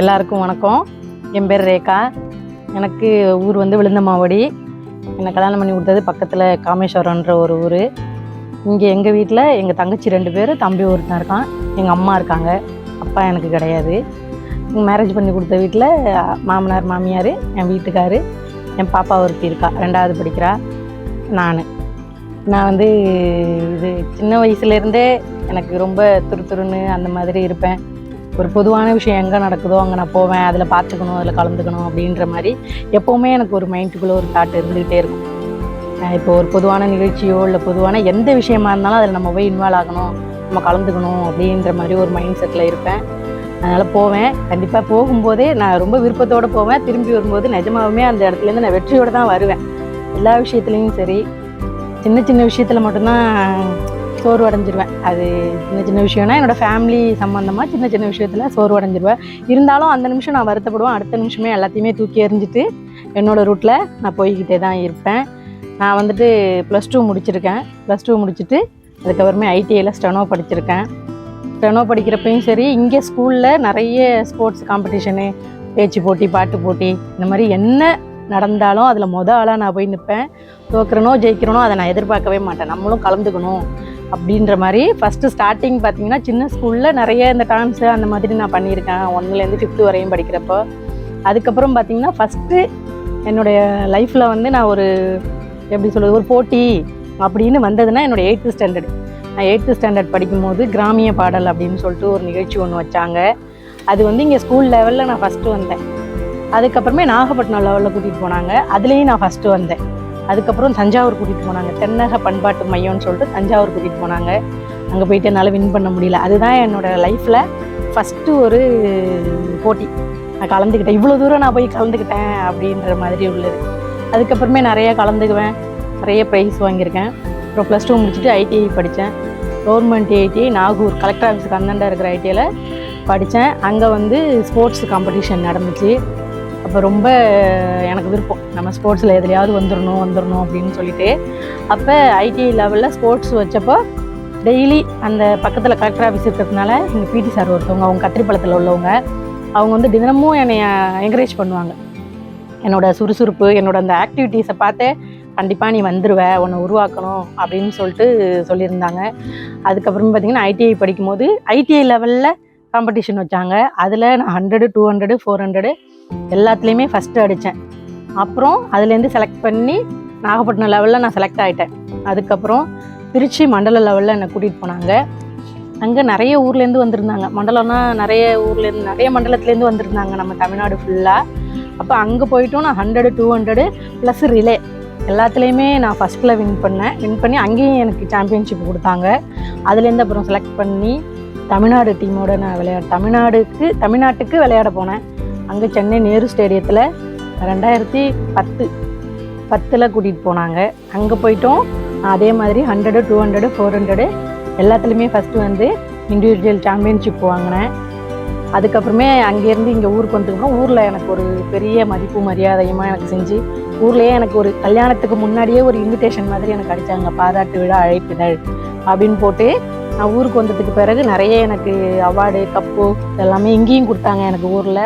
எல்லாருக்கும் வணக்கம். என் பேர் ரேகா. எனக்கு ஊர் வந்து விழுந்தமாவடி. என்னை கல்யாணம் பண்ணி கொடுத்தது பக்கத்தில் காமேஸ்வரம்ன்ற ஒரு ஊர். இங்கே எங்கள் வீட்டில் எங்கள் தங்கச்சி ரெண்டு பேர் தம்பி ஒருத்தன் இருக்கான் எங்கள் அம்மா இருக்காங்க. அப்பா எனக்கு கிடையாது. மேரேஜ் பண்ணி கொடுத்த வீட்டில் மாமனார் மாமியார் என் வீட்டுக்காரு என் பாப்பா ஒருத்தி இருக்கா ரெண்டாவது படிக்கிறா நான். நான் வந்து இது சின்ன வயசுலேருந்தே எனக்கு ரொம்ப துரு துருன்னு அந்த மாதிரி இருப்பேன். ஒரு பொதுவான விஷயம் எங்கே நடக்குதோ அங்கே நான் போவேன் அதில் பார்த்துக்கணும் அதில் கலந்துக்கணும் அப்படின்ற மாதிரி எப்போவுமே எனக்கு ஒரு மைண்டுக்குள்ளே ஒரு தாட் இருந்துகிட்டே இருக்கும். நான் இப்போ ஒரு பொதுவான நிகழ்ச்சியோ இல்லை பொதுவான எந்த விஷயமா இருந்தாலும் அதில் நம்ம போய் இன்வால்வ் ஆகணும் நம்ம கலந்துக்கணும் அப்படின்ற மாதிரி ஒரு மைண்ட் செட்டில் இருப்பேன். அதனால் போவேன். கண்டிப்பாக போகும்போதே நான் ரொம்ப விருப்பத்தோடு போவேன். திரும்பி வரும்போது நிஜமாவுமே அந்த இடத்துலேருந்து நான் வெற்றியோடு தான் வருவேன். எல்லா விஷயத்துலேயும் சரி. சின்ன சின்ன விஷயத்தில் மட்டும்தான் சோர்வடைஞ்சிருவேன். அது சின்ன சின்ன விஷயம்னா என்னோடய ஃபேமிலி சம்மந்தமாக சின்ன சின்ன விஷயத்தில் சோர்வடைஞ்சிருவேன். இருந்தாலும் அந்த நிமிஷம் நான் வருத்தப்படுவேன். அடுத்த நிமிஷமே எல்லாத்தையுமே தூக்கி எறிஞ்சிட்டு என்னோடய ரூட்டில் நான் போய்கிட்டே தான் இருப்பேன். நான் வந்துட்டு ப்ளஸ் டூ முடிச்சிருக்கேன். ப்ளஸ் டூ முடிச்சுட்டு அதுக்கப்புறமே ஐடிஐயில் ஸ்டெனோ படிச்சிருக்கேன். ஸ்டெனோ படிக்கிறப்பையும் சரி இங்கே ஸ்கூலில் நிறைய ஸ்போர்ட்ஸ் காம்படிஷனு பேச்சு போட்டி பாட்டு போட்டி இந்த மாதிரி என்ன நடந்தாலும் அதில் மொதல் ஆளாக நான் போய் நிற்பேன் தோக்குறனோ ஜெயிக்கிறனோ அதை நான் எதிர்பார்க்கவே மாட்டேன். நம்மளும் கலந்துக்கணும். அப்படின்ற மாதிரி ஃபஸ்ட்டு ஸ்டார்டிங் பார்த்தீங்கன்னா சின்ன ஸ்கூலில் நிறைய இந்த டான்ஸு அந்த மாதிரி நான் பண்ணியிருக்கேன். ஒன்றுலேருந்து ஃபிஃப்த்து வரையும் படிக்கிறப்போ. அதுக்கப்புறம் பார்த்தீங்கன்னா ஃபஸ்ட்டு என்னுடைய லைஃப்பில் வந்து நான் ஒரு எப்படி சொல்கிறது ஒரு போட்டி அப்படின்னு வந்ததுன்னா என்னோடய எயித்து ஸ்டாண்டர்ட் நான் எயித்து ஸ்டாண்டர்ட் படிக்கும்போது கிராமிய பாடல் அப்படின்னு சொல்லிட்டு ஒரு நிகழ்ச்சி ஒன்று வச்சாங்க. அது வந்து இங்கே ஸ்கூல் லெவலில் நான் ஃபஸ்ட்டு வந்தேன். அதுக்கப்புறமே நாகப்பட்டினம் லெவலில் கூட்டிகிட்டு போனாங்க. அதுலேயும் நான் ஃபஸ்ட்டு வந்தேன். அதுக்கப்புறம் தஞ்சாவூர் கூட்டிகிட்டு போனாங்க. தென்னக பண்பாட்டு மையம்னு சொல்லிட்டு தஞ்சாவூர் கூட்டிகிட்டு போனாங்க. அங்கே போயிட்டு என்னால் வின் பண்ண முடியல. அதுதான் என்னோடய லைஃப்பில் ஃபஸ்ட்டு ஒரு போட்டி. நான் கலந்துக்கிட்டேன். இவ்வளோ தூரம் நான் போய் கலந்துக்கிட்டேன் அப்படின்ற மாதிரி உள்ளது. அதுக்கப்புறமே நிறைய கலந்துக்குவேன். நிறைய ப்ரைஸ் வாங்கியிருக்கேன். அப்புறம் ப்ளஸ் டூ முடிச்சுட்டு ஐடிஐ படித்தேன் கவர்மெண்ட் ஐடிஐ நாகூர் கலெக்டர் ஆஃபீஸுக்கு அந்தாண்ட இருக்கிற ஐடிஐயில் படித்தேன் அங்கே வந்து ஸ்போர்ட்ஸ் காம்படிஷன் நடந்துச்சு. அப்போ ரொம்ப எனக்கு விருப்பம். நம்ம ஸ்போர்ட்ஸில் எதுலையாவது வந்துடணும் வந்துடணும் அப்படின்னு சொல்லிட்டு. அப்போ ஐடிஐ லெவலில் ஸ்போர்ட்ஸ் வச்சப்போ டெய்லி அந்த பக்கத்தில் கலெக்டர் ஆஃபீஸ் இருக்கிறதுனால எங்கள் பிடி சார் ஒருத்தவங்க அவங்க கத்திரிப்பழத்தில் உள்ளவங்க அவங்க வந்து தினமும் என்னை என்கரேஜ் பண்ணுவாங்க. என்னோடய சுறுசுறுப்பு என்னோடய அந்த ஆக்டிவிட்டீஸை பார்த்து கண்டிப்பாக நீ வந்துடுவ உன்னை உருவாக்கணும் அப்படின்னு சொல்லிட்டு சொல்லியிருந்தாங்க. அதுக்கப்புறம் பார்த்திங்கன்னா ஐடிஐ படிக்கும்போது ஐடிஐ லெவலில் காம்படிஷன் வச்சாங்க. அதில் நான் hundred two hundred four hundred எல்லாத்துலேயுமே ஃபஸ்ட்டு அடித்தேன் அப்புறம் அதுலேருந்து செலக்ட் பண்ணி நாகப்பட்டினம் லெவலில் நான் செலக்ட் ஆகிட்டேன் அதுக்கப்புறம் திருச்சி மண்டல லெவலில் என்னை கூட்டிகிட்டு போனாங்க. அங்கே நிறைய ஊர்லேருந்து வந்திருந்தாங்க. மண்டலம்னா நிறைய ஊர்லேருந்து நிறைய மண்டலத்துலேருந்து வந்திருந்தாங்க நம்ம தமிழ்நாடு ஃபுல்லாக அப்போ அங்கே போயிட்டும். நான் hundred two hundred plus relay எல்லாத்துலேயுமே நான் ஃபஸ்ட்டில் வின் பண்ணேன். வின் பண்ணி அங்கேயும் எனக்கு சாம்பியன்ஷிப் கொடுத்தாங்க. அதுலேருந்து அப்புறம் செலக்ட் பண்ணி தமிழ்நாடு டீமோட நான் விளையாட தமிழ்நாடுக்கு தமிழ்நாட்டுக்கு விளையாட போனேன். அங்கே சென்னை நேரு ஸ்டேடியத்தில் ரெண்டாயிரத்தி பத்து பத்தில் கூட்டிகிட்டு போனாங்க. அங்கே போயிட்டோம். அதே மாதிரி hundred two hundred four hundred எல்லாத்துலேயுமே ஃபஸ்ட்டு வந்து இண்டிவிஜுவல் சாம்பியன்ஷிப் வாங்கினேன். அதுக்கப்புறமே அங்கேருந்து இங்கே ஊருக்கு வந்துக்கப்புறம் ஊரில் எனக்கு ஒரு பெரிய மதிப்பு மரியாதையுமா எனக்கு செஞ்சு ஊர்லேயே எனக்கு ஒரு கல்யாணத்துக்கு முன்னாடியே ஒரு இன்விடேஷன் மாதிரி எனக்கு அடித்தாங்க பாராட்டு விழா அழைப்பிதழ் அப்படின்னு போட்டு நான் ஊருக்கு வந்ததுக்கு பிறகு நிறைய எனக்கு அவார்டு கப்பு எல்லாமே இங்கேயும் கொடுத்தாங்க எனக்கு ஊரில்.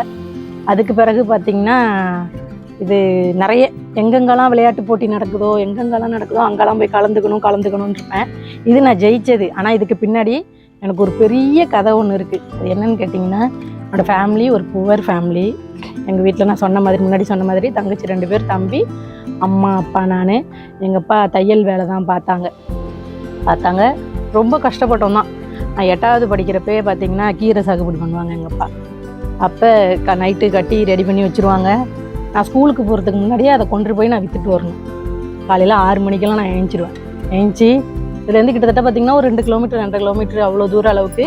அதுக்கு பிறகு பார்த்திங்கன்னா இது நிறைய எங்கெங்கெல்லாம் விளையாட்டு போட்டி நடக்குதோ எங்கெங்கெல்லாம் நடக்குதோ அங்கெல்லாம் போய் கலந்துக்கணும் கலந்துக்கணும்னு இருப்பேன். இது நான் ஜெயித்தது ஆனால் இதுக்கு பின்னாடி எனக்கு ஒரு பெரிய கதை ஒன்று இருக்குது அது என்னன்னு கேட்டிங்கன்னா என்னோடய ஃபேமிலி ஒரு புவர் ஃபேமிலி எங்கள் வீட்டில் நான் சொன்ன மாதிரி முன்னாடி சொன்ன மாதிரி தங்கச்சி ரெண்டு பேர் தம்பி அம்மா அப்பா நான் எங்கள் அப்பா தையல் வேலை தான் பார்த்தாங்க. பார்த்தாங்க. ரொம்ப கஷ்டப்பட்டோம் தான். நான் எட்டாவது படிக்கிறப்பே பார்த்தீங்கன்னா கீரை சாகுபடி பண்ணுவாங்க எங்கள் அப்பா. அப்போ க நைட்டு கட்டி ரெடி பண்ணி வச்சுருவாங்க. நான் ஸ்கூலுக்கு போகிறதுக்கு முன்னாடியே அதை கொண்டு போய் நான் விற்றுட்டு வரணும். காலையில் ஆறு மணிக்கெல்லாம் நான் எழுந்திருவேன். எழுந்துச்சி இதுலேருந்து கிட்டத்தட்ட பார்த்திங்கன்னா ஒரு ரெண்டு கிலோமீட்டர் ரெண்டரை கிலோமீட்டர் அவ்வளோ தூரம் அளவுக்கு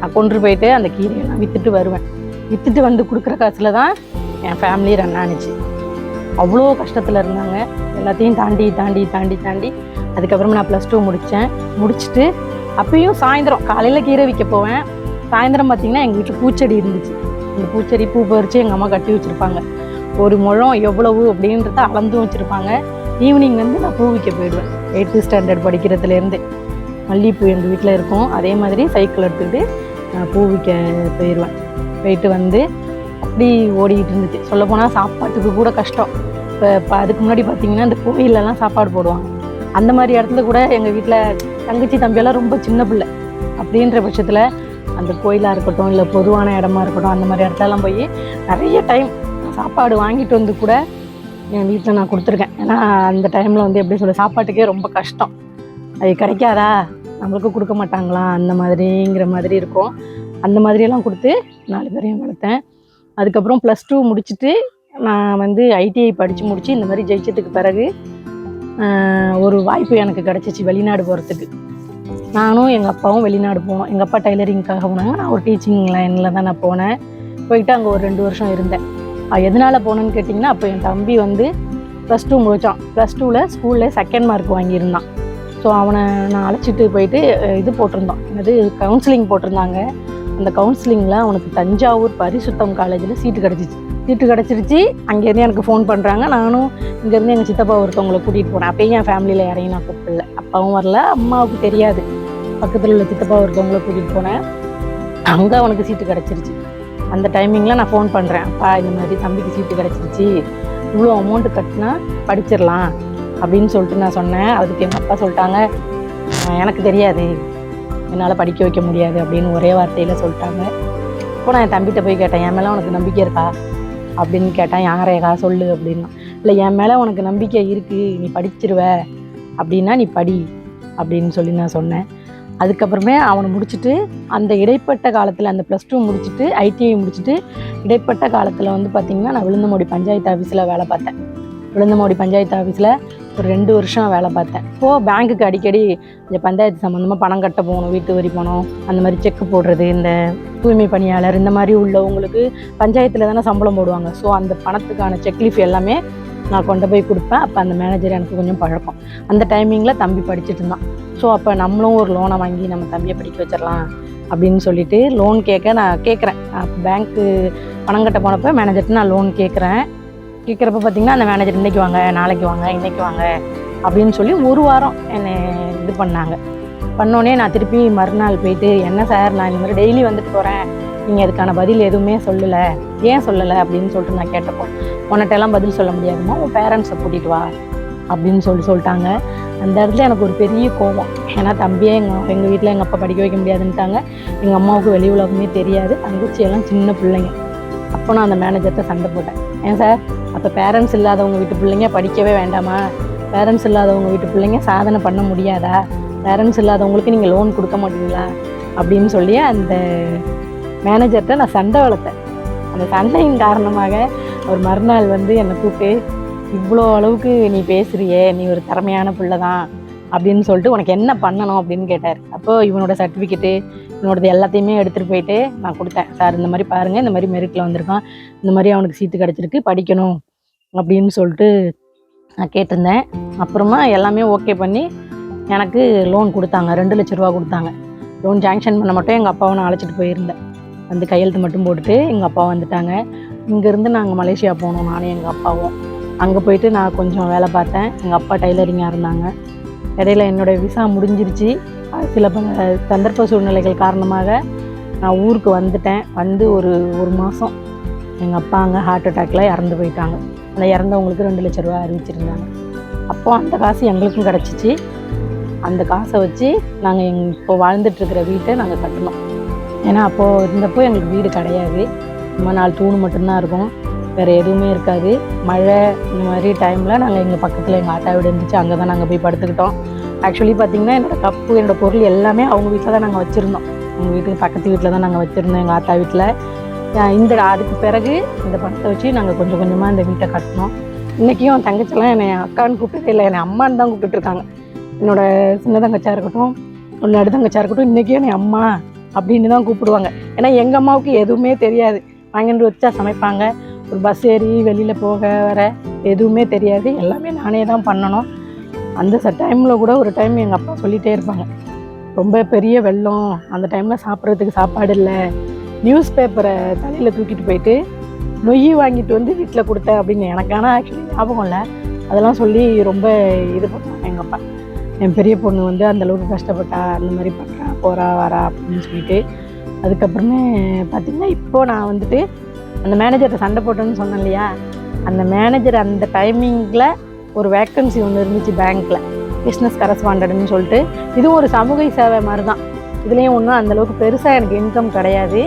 நான் கொண்டு போயிட்டு அந்த கீரையை நான் விற்றுட்டு வருவேன். விற்றுட்டு வந்து கொடுக்குற காசில் தான் என் ஃபேமிலி ரன் ஆனிச்சு. அவ்வளோ கஷ்டத்தில் இருந்தாங்க. எல்லாத்தையும் தாண்டி தாண்டி தாண்டி தாண்டி. அதுக்கப்புறமா நான் ப்ளஸ் டூ முடித்தேன் முடிச்சுட்டு அப்பயும் சாயந்தரம் காலையில் கீரை விற்க போவேன். சாயந்தரம் பார்த்திங்கன்னா எங்கள் வீட்டில் பூச்செடி இருந்துச்சு. இந்த பூச்செடி பூ பறித்து எங்கள் அம்மா கட்டி வச்சுருப்பாங்க. ஒரு முழம் எவ்வளவு அப்படின்றத அளந்தும் வச்சுருப்பாங்க. ஈவினிங் வந்து நான் பூ விற்க போயிடுவேன். எயித்து ஸ்டாண்டர்ட் படிக்கிறதுலேருந்து. மல்லிகைப்பூ எங்கள் வீட்டில் இருக்கும். அதே மாதிரி சைக்கிள் எடுத்துக்கிட்டு நான் பூ விற்க போயிடுவேன். போயிட்டு வந்து அப்படி ஓடிக்கிட்டு இருந்துச்சு. சொல்லப்போனால் சாப்பாட்டுக்கு கூட கஷ்டம். இப்போ இப்போ அதுக்கு முன்னாடி பார்த்தீங்கன்னா இந்த கோயிலெல்லாம் சாப்பாடு போடுவாங்க. அந்த மாதிரி இடத்துல கூட எங்கள் வீட்டில் தங்கச்சி தம்பியெல்லாம் ரொம்ப சின்ன பிள்ளை. அப்படின்ற பட்சத்தில் அந்த கோயிலாக இருக்கட்டும் இல்லை பொதுவான இடமா இருக்கட்டும் அந்த மாதிரி இடத்துலலாம் போய் நிறைய டைம் சாப்பாடு வாங்கிட்டு வந்து கூட என் வீட்டில் நான் கொடுத்துருக்கேன். ஏன்னா அந்த டைமில் வந்து எப்படி சொல்ல சாப்பாட்டுக்கே ரொம்ப கஷ்டம். அது கிடைக்காதா? நம்மளுக்கு கொடுக்க மாட்டாங்களா? அந்த மாதிரிங்கிற மாதிரி இருக்கும். அந்த மாதிரியெல்லாம் கொடுத்து நாலு பேரையும் வளர்த்தேன். அதுக்கப்புறம் ப்ளஸ் டூ முடிச்சுட்டு நான் வந்து ஐடிஐ படித்து முடித்து இந்த மாதிரி ஜெயிச்சதுக்கு பிறகு ஒரு வாய்ப்பு எனக்கு கிடச்சிச்சு வெளிநாடு போகிறதுக்கு நானும் எங்கள் அப்பாவும் வெளிநாடு போனோம். எங்கள் அப்பா டைலரிங்க்காக போனாங்க. நான் ஒரு டீச்சிங் லைனில் தான் நான் போனேன். போயிட்டு அங்கே ஒரு ரெண்டு வருஷம் இருந்தேன். எதனால் போனேன்னு கேட்டிங்கன்னா அப்போ என் தம்பி வந்து ப்ளஸ் டூ முடித்தான் ப்ளஸ் டூவில் ஸ்கூலில் செகண்ட் மார்க் வாங்கியிருந்தான். ஸோ அவனை நான் அழைச்சிட்டு போயிட்டு இது போட்டிருந்தோம் என்னது கவுன்சிலிங் போட்டிருந்தாங்க. அந்த கவுன்சிலிங்கில் அவனுக்கு தஞ்சாவூர் பரிசுத்தம் காலேஜில் சீட்டு கிடச்சிச்சு. சீட்டு கிடச்சிருச்சு. அங்கேருந்து எனக்கு ஃபோன் பண்ணுறாங்க நானும் இங்கேருந்து எங்கள் சித்தப்பா ஒருத்தவங்களை கூட்டிகிட்டு போனேன். அப்பயும் என் ஃபேமிலியில் யாரையும் நான் கூப்பிடல. அப்பாவும் வரல. அம்மாவுக்கு தெரியாது. பக்கத்தில் உள்ள சித்தப்பா இருக்கவங்கள கூட்டிகிட்டு போனேன். அங்கே அவனுக்கு சீட்டு கிடச்சிருச்சு. அந்த டைமிங்கில் நான் ஃபோன் பண்ணுறேன் அப்பா இந்த மாதிரி தம்பிக்கு சீட்டு கிடச்சிருச்சு. இவ்வளோ அமௌண்ட்டு கட்டினா படிச்சிடலாம். அப்படின்னு சொல்லிட்டு நான் சொன்னேன். அதுக்கு எங்கள் அப்பா சொல்லிட்டாங்க எனக்கு தெரியாது. என்னால் படிக்க வைக்க முடியாது. அப்படின்னு ஒரே வார்த்தையில் சொல்லிட்டாங்க. இப்போ நான் என் தம்பிகிட்ட போய் கேட்டேன் என் மேலே உனக்கு நம்பிக்கை இருக்கா? அப்படின்னு கேட்டேன் யாரேக்கா சொல்லு. அப்படின்னா இல்லை என் மேலே உனக்கு நம்பிக்கை இருக்குது நீ படிச்சிருவ. அப்படின்னா நீ படி. அப்படின்னு சொல்லி நான் சொன்னேன். அதுக்கப்புறமே அவனை முடிச்சுட்டு அந்த இடைப்பட்ட காலத்தில் அந்த ப்ளஸ் டூ முடிச்சுட்டு ஐடிஐ முடிச்சுட்டு இடைப்பட்ட காலத்தில் வந்து பார்த்திங்கன்னா நான் விழுந்தமோடி பஞ்சாயத்து ஆஃபீஸில் வேலை பார்த்தேன். விழுந்தமோடி பஞ்சாயத்து ஆஃபீஸில் ஒரு ரெண்டு வருஷம் வேலை பார்த்தேன். இப்போது பேங்க்குக்கு அடிக்கடி இந்த பஞ்சாயத்து சம்மந்தமாக பணம் கட்ட போகணும் வீட்டு வரி போகணும் அந்த மாதிரி செக்கு போடுறது இந்த தூய்மை பணியாளர் இந்த மாதிரி உள்ளவங்களுக்கு பஞ்சாயத்தில் தானே சம்பளம் போடுவாங்க. ஸோ அந்த பணத்துக்கான செக்லீஃப் எல்லாமே நான் கொண்டு போய் கொடுப்பேன். அப்போ அந்த மேனேஜர் எனக்கு கொஞ்சம் பழக்கம். அந்த டைமிங்கில் தம்பி படிச்சுட்டு இருந்தான். ஸோ அப்போ நம்மளும் ஒரு லோனை வாங்கி நம்ம தம்பியை படிக்க வச்சிடலாம் அப்படின்னு சொல்லிட்டு லோன் கேட்க நான் கேட்குறேன் பேங்க்கு பணம் கட்ட போனப்போ மேனேஜர்கிட்ட நான் லோன் கேட்குறேன் கேட்குறப்ப பார்த்தீங்கன்னா அந்த மேனேஜர் இன்றைக்கி வாங்க நாளைக்கு வாங்க இன்றைக்கு வாங்க அப்படின்னு சொல்லி ஒரு வாரம் என்னை இது பண்ணாங்க. பண்ணோடனே நான் திருப்பி மறுநாள் போயிட்டு என்ன சார் நான் இந்த மாதிரி டெய்லி வந்துட்டு போகிறேன் நீங்கள் அதுக்கான பதில் எதுவுமே சொல்லலை. ஏன் சொல்லலை? அப்படின்னு சொல்லிட்டு நான் கேட்டப்போ உன்கிட்டலாம் பதில் சொல்ல முடியாதுமா உன் பேரண்ட்ஸை கூட்டிகிட்டு வா. அப்படின்னு சொல்லி சொல்லிட்டாங்க. அந்த இடத்துல எனக்கு ஒரு பெரிய கோபம் ஏன்னா தம்பியே எங்கள் எங்கள் வீட்டில் எங்கள் அப்பா படிக்க வைக்க முடியாதுன்ட்டாங்க. எங்கள் அம்மாவுக்கு வெளி உலகமே தெரியாது. தங்கச்சியெல்லாம் சின்ன பிள்ளைங்க. அப்போ நான் அந்த மேனேஜர்கிட்ட சண்டை போட்டேன். ஏன் சார் அப்போ பேரண்ட்ஸ் இல்லாதவங்க வீட்டு பிள்ளைங்க படிக்கவே வேண்டாமா? பேரண்ட்ஸ் இல்லாதவங்க வீட்டு பிள்ளைங்க சாதனை பண்ண முடியாதா? பேரண்ட்ஸ் இல்லாதவங்களுக்கு நீங்கள் லோன் கொடுக்க மாட்டீங்களா? அப்படின்னு சொல்லி அந்த மேனேஜர்கிட்ட நான் சண்டை வளர்த்தேன். அந்த சண்டையின் காரணமாக அவர் மறுநாள் வந்து என்னை கூப்பிட்டு இவ்வளோ அளவுக்கு நீ பேசுறியே நீ ஒரு திறமையான பிள்ளை தான் அப்படின்னு சொல்லிட்டு உனக்கு என்ன பண்ணணும் அப்படின்னு கேட்டார். அப்போ இவனோட சர்டிஃபிகேட்டு இவனோடது எல்லாத்தையுமே எடுத்துகிட்டு போயிட்டு நான் கொடுத்தேன். சார் இந்த மாதிரி பாருங்கள் இந்த மாதிரி மெரிட்டில் வந்திருக்கான். இந்த மாதிரி அவனுக்கு சீட்டு கிடச்சிருக்கு படிக்கணும் அப்படின்னு சொல்லிட்டு நான் கேட்டிருந்தேன். அப்புறமா எல்லாமே ஓகே பண்ணி எனக்கு லோன் கொடுத்தாங்க. ரெண்டு லட்ச ரூபா கொடுத்தாங்க. லோன் ஜாங்ஷன் பண்ண மட்டும் எங்கள் அப்பாவை நான் அழைச்சிட்டு போயிருந்தேன். வந்து கையெழுத்து மட்டும் போட்டுட்டு எங்கள் அப்பா வந்துட்டாங்க. இங்கேருந்து நாங்கள் மலேசியா போனோம் நானும் எங்கள் அப்பாவும். அங்கே போயிட்டு நான் கொஞ்சம் வேலை பார்த்தேன். எங்கள் அப்பா டைலரிங்காக இருந்தாங்க. இடையில என்னுடைய விசா முடிஞ்சிருச்சு. சில பல சந்தர்ப்ப சூழ்நிலைகள் காரணமாக நான் ஊருக்கு வந்துட்டேன். வந்து ஒரு ஒரு மாதம் எங்கள் அப்பா அங்கே ஹார்ட் அட்டாக்ல இறந்து போயிட்டாங்க. அந்த இறந்தவங்களுக்கு ரெண்டு லட்ச ரூபா அறிவிச்சிருந்தாங்க. அப்போ அந்த காசு எங்களுக்கும் கிடச்சிச்சு. அந்த காசை வச்சு நாங்கள் எங் இப்போ வாழ்ந்துட்டுருக்கிற வீட்டை நாங்கள் கட்டினோம் ஏன்னா அப்போது இருந்தப்போ எங்களுக்கு வீடு கிடையாது. சும்மா நாலு தூண் மட்டும்தான் இருக்கும். வேறு எதுவுமே இருக்காது. மழை இந்த மாதிரி டைமில் நாங்கள் எங்கள் பக்கத்தில் எங்கள் ஆத்தா வீடு இருந்துச்சு அங்கே தான் நாங்கள் போய் படுத்துக்கிட்டோம். ஆக்சுவலி பார்த்திங்கன்னா என்னோடய கப்பு என்னோடய பொருள் எல்லாமே அவங்க வீட்டில் தான் நாங்கள் வச்சுருந்தோம். எங்கள் வீட்டுக்கு பக்கத்து வீட்டில் தான் நாங்கள் வச்சுருந்தோம் எங்கள் ஆத்தா வீட்டில் இந்த அதுக்கு பிறகு இந்த பணத்தை வச்சு நாங்கள் கொஞ்சம் கொஞ்சமாக இந்த வீட்டை கட்டினோம். இன்றைக்கும் தங்கச்சிலாம் என்னை அக்கான்னு கூப்பிட்டு இல்லை என்னை அம்மான்னு தான் கூப்பிட்டுருக்காங்க என்னோட சின்ன தங்கச்சியாக இருக்கட்டும் ஒரு நடு இருக்கட்டும் இன்றைக்கும் என்னை அம்மா அப்படின்னு தான் கூப்பிடுவாங்க. ஏன்னா எங்கள் அம்மாவுக்கு எதுவுமே தெரியாது. வாங்கிட்டு வச்சா சமைப்பாங்க. ஒரு பஸ் ஏறி வெளியில் போக வர எதுவுமே தெரியாது. எல்லாமே நானே தான் பண்ணணும். அந்த ச டைமில் கூட ஒரு டைம் எங்கள் அப்பா சொல்லிகிட்டே இருப்பாங்க. ரொம்ப பெரிய வெள்ளம். அந்த டைமில் சாப்பிட்றதுக்கு சாப்பாடு இல்லை. நியூஸ் பேப்பரை தலையில் தூக்கிட்டு போயிட்டு நொய் வாங்கிட்டு வந்து வீட்டில் கொடுத்தேன் அப்படின்னு எனக்கு ஆனால் ஆக்சுவலி ஞாபகம் இல்லை. அதெல்லாம் சொல்லி ரொம்ப இது பண்ணுவாங்க எங்கள் அப்பா. என் பெரிய பொண்ணு வந்து அந்த அளவுக்கு கஷ்டப்பட்டா அந்த மாதிரி பண்ணுறா போகிறா வரா அப்படின்னு சொல்லிட்டு அதுக்கப்புறமே பார்த்திங்கன்னா இப்போது நான் வந்துட்டு அந்த மேனேஜர்கிட்ட சண்டை போட்டோன்னு சொன்னேன் இல்லையா? அந்த மேனேஜர் அந்த டைமிங்கில் ஒரு வேக்கன்சி ஒன்று இருந்துச்சு பேங்க்கில் பிஸ்னஸ் கரஸ்பாண்டட்னு சொல்லிட்டு. இதுவும் ஒரு சமூக சேவை மாதிரி தான் இதுலேயும் ஒன்றும் அந்தளவுக்கு பெருசாக எனக்கு இன்கம் கிடையாது.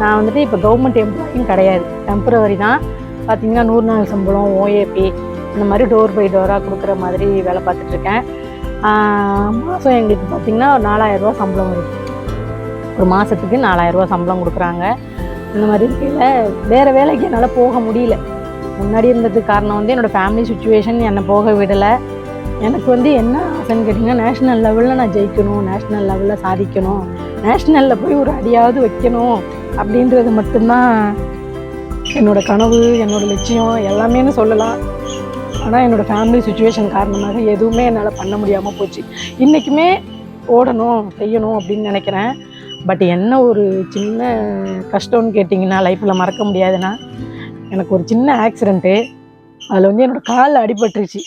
நான் வந்துட்டு இப்போ கவர்மெண்ட் எம்ப்ளாயும் கிடையாது. டெம்பரவரி தான். பார்த்தீங்கன்னா நூறு நாள் சம்பளம் ஓஏபி இந்த மாதிரி டோர் பை டோராக கொடுக்குற மாதிரி வேலை பார்த்துட்ருக்கேன் மாதம் எங்களுக்கு பார்த்திங்கன்னா ஒரு நாலாயிரரூவா சம்பளம் வருது ஒரு மாதத்துக்கு நாலாயிரரூவா சம்பளம் கொடுக்குறாங்க. இந்த மாதிரி இருக்கையில் வேறு வேலைக்கு என்னால் போக முடியல. முன்னாடி இருந்ததுக்கு காரணம் வந்து என்னோடய ஃபேமிலி சுச்சுவேஷன் என்னை போக விடலை. எனக்கு வந்து என்ன ஆசைன்னு கேட்டிங்கன்னா நேஷ்னல் லெவலில் நான் ஜெயிக்கணும் நேஷ்னல் லெவலில் சாதிக்கணும் நேஷ்னலில் போய் ஒரு அடியாவது வைக்கணும் அப்படின்றது மட்டும்தான் என்னோடய கனவு என்னோடய லட்சியம் எல்லாமேன்னு சொல்லலாம். ஆனால் என்னோட ஃபேமிலி சுச்சுவேஷன் காரணமாக எதுவுமே என்னால் பண்ண முடியாமல் போச்சு. இன்றைக்குமே ஓடணும் செய்யணும் அப்படின்னு நினைக்கிறேன். பட் என்ன ஒரு சின்ன கஷ்டம்னு கேட்டிங்கன்னா லைஃப்பில் மறக்க முடியாதுன்னா எனக்கு ஒரு சின்ன ஆக்சிடெண்ட்டு அதில் வந்து என்னோடய காலில் அடிபட்டுருச்சு.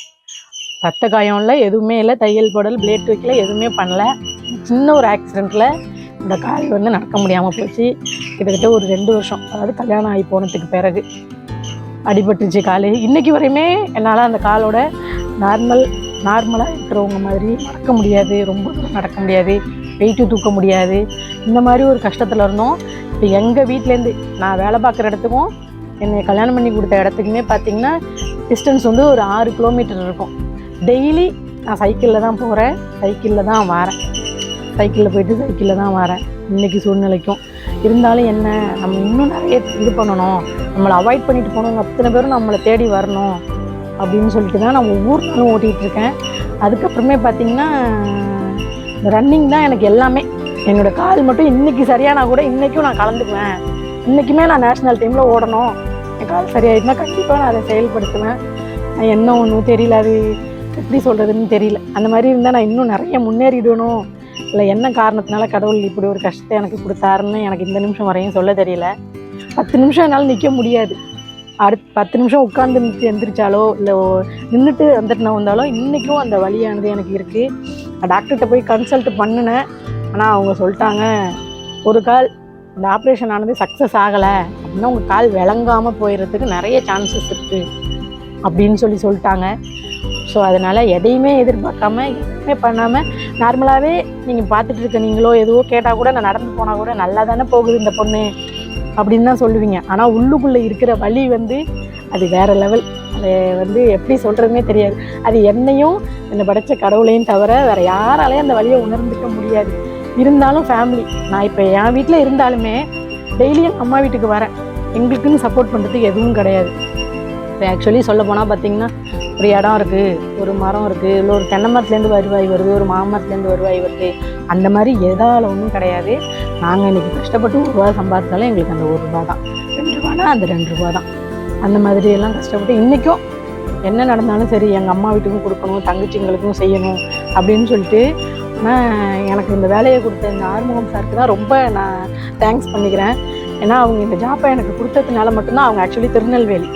ரத்த காயம் இல்லை எதுவுமே இல்லை தையல் போடல் பிளேட் வைக்கல எதுவுமே பண்ணல. சின்ன ஒரு ஆக்சிடெண்ட்டில் இந்த கால் வந்து நடக்க முடியாமல் போச்சு. கிட்டத்தட்ட ஒரு ரெண்டு வருஷம் அதாவது கல்யாணம் ஆகி போனதுக்கு பிறகு அடிபட்டுருச்சு கால். இன்றைக்கி வரையுமே என்னால் அந்த காலோட நார்மல் நார்மலாக இருக்கிறவங்க மாதிரி நடக்க முடியாது ரொம்ப தூரம் நடக்க முடியாது. வெயிட்டு தூக்க முடியாது. இந்த மாதிரி ஒரு கஷ்டத்தில் இருந்தோம். இப்போ எங்கள் வீட்டிலேருந்து நான் வேலை பார்க்குற இடத்துக்கும் என்னை கல்யாணம் பண்ணி கொடுத்த இடத்துக்குமே பார்த்தீங்கன்னா டிஸ்டன்ஸ் வந்து ஒரு ஆறு கிலோமீட்டர் இருக்கும். டெய்லி நான் சைக்கிளில் தான் போகிறேன் சைக்கிளில் தான் வரேன். சைக்கிளில் போயிட்டு சைக்கிளில் தான் வரேன். இன்றைக்கி சூழ்நிலைக்கும். இருந்தாலும் என்ன நம்ம இன்னும் நிறைய இது பண்ணணும். நம்மளை அவாய்ட் பண்ணிட்டு போகணும் அத்தனை பேரும் நம்மளை தேடி வரணும். அப்படின்னு சொல்லிட்டு தான் நான் ஒவ்வொரு நாளும் ஓட்டிகிட்டு இருக்கேன். அதுக்கப்புறமே பார்த்தீங்கன்னா ரன்னிங் தான் எனக்கு எல்லாமே. என்னோடய கால் மட்டும் இன்றைக்கி சரியானா கூட இன்றைக்கும் நான் கலந்துக்குவேன். இன்றைக்குமே நான் நேஷ்னல் டீமில் ஓடணும். என் கால் சரியாயிட்டுனா கண்டிப்பாக நான் அதை செயல்படுத்துவேன். நான் என்ன ஒன்றும் தெரியல அது எப்படி சொல்கிறதுன்னு தெரியல. அந்த மாதிரி இருந்தால் நான் இன்னும் நிறைய முன்னேறிடணும். இல்லை என்ன காரணத்தினால கடவுள் இப்படி ஒரு கஷ்டத்தை எனக்கு கொடுத்தாருன்னு எனக்கு இந்த நிமிஷம் வரையும் சொல்ல தெரியல. பத்து நிமிஷம் என்னால் நிற்க முடியாது. அடுத்து பத்து நிமிஷம் உட்காந்து நிறுத்தி எந்திரிச்சாலோ இல்லை நின்றுட்டு வந்துட்டு நான் வந்தாலோ இன்றைக்கும் அந்த வழியானது எனக்கு இருக்குது டாக்டர்கிட்ட போய் கன்சல்ட் பண்ணினேன். ஆனால் அவங்க சொல்லிட்டாங்க ஒரு கால் இந்த ஆப்ரேஷன் ஆனது சக்ஸஸ் ஆகலை. அப்படின்னா உங்கள் கால் விளங்காமல் போயிடுறதுக்கு நிறைய சான்சஸ் இருக்குது அப்படின்னு சொல்லி சொல்லிட்டாங்க. ஸோ அதனால் எதையுமே எதிர்பார்க்காம எதுவுமே பண்ணாமல் நார்மலாகவே நீங்கள் பார்த்துட்டு இருக்க நீங்களோ எதுவோ கேட்டால் கூட நான் நடந்து போனால் கூட நல்லா தானே போகுது இந்த பொண்ணு அப்படின்னு தான் சொல்லுவீங்க. ஆனால் உள்ளுக்குள்ளே இருக்கிற வழி வந்து அது வேறு லெவல் அது வந்து எப்படி சொல்கிறதுனே தெரியாது. அது என்னையும் என்னை படைச்ச கடவுளையும் தவிர வேறு யாராலையும் அந்த வழியை உணர்ந்துக்க முடியாது. இருந்தாலும் ஃபேமிலி நான் இப்போ என் வீட்டில் இருந்தாலுமே டெய்லியும் அம்மா வீட்டுக்கு வரேன். எங்களுக்குன்னு சப்போர்ட் பண்ணுறதுக்கு எதுவும் கிடையாது. இப்போ ஆக்சுவலி சொல்ல போனால் பார்த்தீங்கன்னா ஒரு இடம் இருக்குது ஒரு மரம் இருக்குது இல்லை ஒரு தென்னை மரத்துலேருந்து வருவாய் வருது ஒரு மாமரத்துலேருந்து வருவாய் வருது. அந்த மாதிரி எதால் ஒன்றும் கிடையாது. நாங்கள் இன்றைக்கி கஷ்டப்பட்டு ஒரு ரூபா சம்பாதிச்சாலும் எங்களுக்கு அந்த ஒரு ரூபா தான். ரெண்டு ரூபானா அந்த ரெண்டு ரூபா தான். அந்த மாதிரி எல்லாம் கஷ்டப்பட்டு இன்றைக்கும் என்ன நடந்தாலும் சரி எங்கள் அம்மா வீட்டுக்கும் கொடுக்கணும் தங்கச்சிங்களுக்கும் செய்யணும் அப்படின்னு சொல்லிட்டு ஆனால் எனக்கு இந்த வேலையை கொடுத்த இந்த ஆறுமுகம் சாருக்கு தான் ரொம்ப நான் தேங்க்ஸ் பண்ணிக்கிறேன். ஏன்னா அவங்க இந்த ஜாப்பை எனக்கு கொடுத்ததுனால மட்டும்தான் அவங்க ஆக்சுவலி திருநெல்வேலி.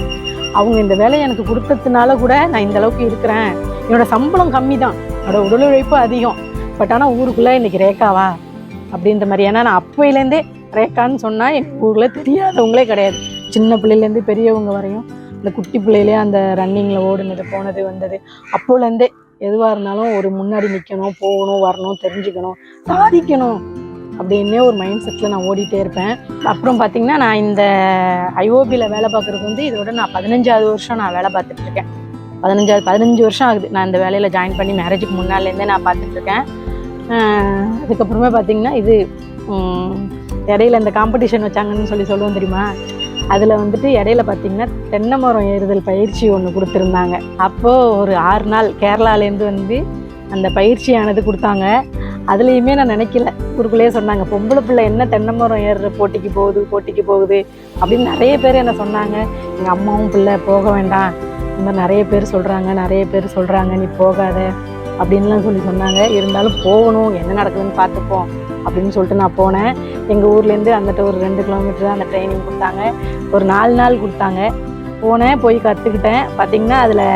அவங்க இந்த வேலையை எனக்கு கொடுத்ததுனால கூட நான் இந்த அளவுக்கு இருக்கிறேன். என்னோட சம்பளம் கம்மி தான் என்னோடய உடல் உழைப்பு அதிகம். பட் ஆனால் ஊருக்குள்ளே இன்றைக்கி ரேக்காவா அப்படின்ற மாதிரி. ஏன்னா நான் அப்போயிலேருந்தே ரேக்கான்னு சொன்னால் எங்கள் ஊரில் தெரியாதவங்களே கிடையாது. சின்ன பிள்ளையிலேருந்து பெரியவங்க வரையும் இந்த குட்டி பிள்ளையிலே அந்த ரன்னிங்கில் ஓடுனது போனது வந்தது அப்போலேருந்தே எதுவாக இருந்தாலும் ஒரு முன்னாடி நிற்கணும் போகணும் வரணும் தெரிஞ்சுக்கணும் சாதிக்கணும் அப்படின்னே ஒரு மைண்ட் செட்டில் நான் ஓடிட்டே இருப்பேன். அப்புறம் பார்த்தீங்கன்னா நான் இந்த ஐஓபியில் வேலை பார்க்குறது வந்து இதோட நான் பதினஞ்சாவது வருஷம் நான் வேலை பார்த்துட்ருக்கேன் பதினஞ்சாவது பதினஞ்சு வருஷம் ஆகுது. நான் இந்த வேலையில் ஜாயின் பண்ணி மேரேஜுக்கு முன்னாலேருந்தே நான் பார்த்துட்ருக்கேன் அதுக்கப்புறமே பார்த்தீங்கன்னா இது இடையில இந்த காம்படிஷன் வச்சாங்கன்னு சொல்லி சொல்லுவோம் தெரியுமா? அதில் வந்துட்டு இடையில பார்த்தீங்கன்னா தென்னை மரம் ஏறுதல் பயிற்சி ஒன்று கொடுத்துருந்தாங்க. அப்போது ஒரு ஆறு நாள் கேரளாலேருந்து வந்து அந்த பயிற்சியானது கொடுத்தாங்க. அதுலேயுமே நான் நினைக்கல. ஊருக்குள்ளேயே சொன்னாங்க பொம்பளை பிள்ளை என்ன தென்னை மரம் ஏறுற போட்டிக்கு போகுது போட்டிக்கு போகுது? அப்படின்னு நிறைய பேர் என்ன சொன்னாங்க. எங்கள் அம்மாவும் பிள்ளை போக வேண்டாம். இந்த மாதிரி நிறைய பேர் சொல்கிறாங்க நிறைய பேர் சொல்கிறாங்க நீ போகாத. அப்படின்லாம் சொல்லி சொன்னாங்க. இருந்தாலும் போகணும் என்ன நடக்குதுன்னு பார்த்துப்போம். அப்படின்னு சொல்லிட்டு நான் போனேன். எங்கள் ஊர்லேருந்து அங்கிட்ட ஒரு ரெண்டு கிலோமீட்டர் அந்த ட்ரைனிங் கொடுத்தாங்க. ஒரு நாலு நாள் கொடுத்தாங்க. போனேன் போய் கற்றுக்கிட்டேன் பார்த்தீங்கன்னா அதில்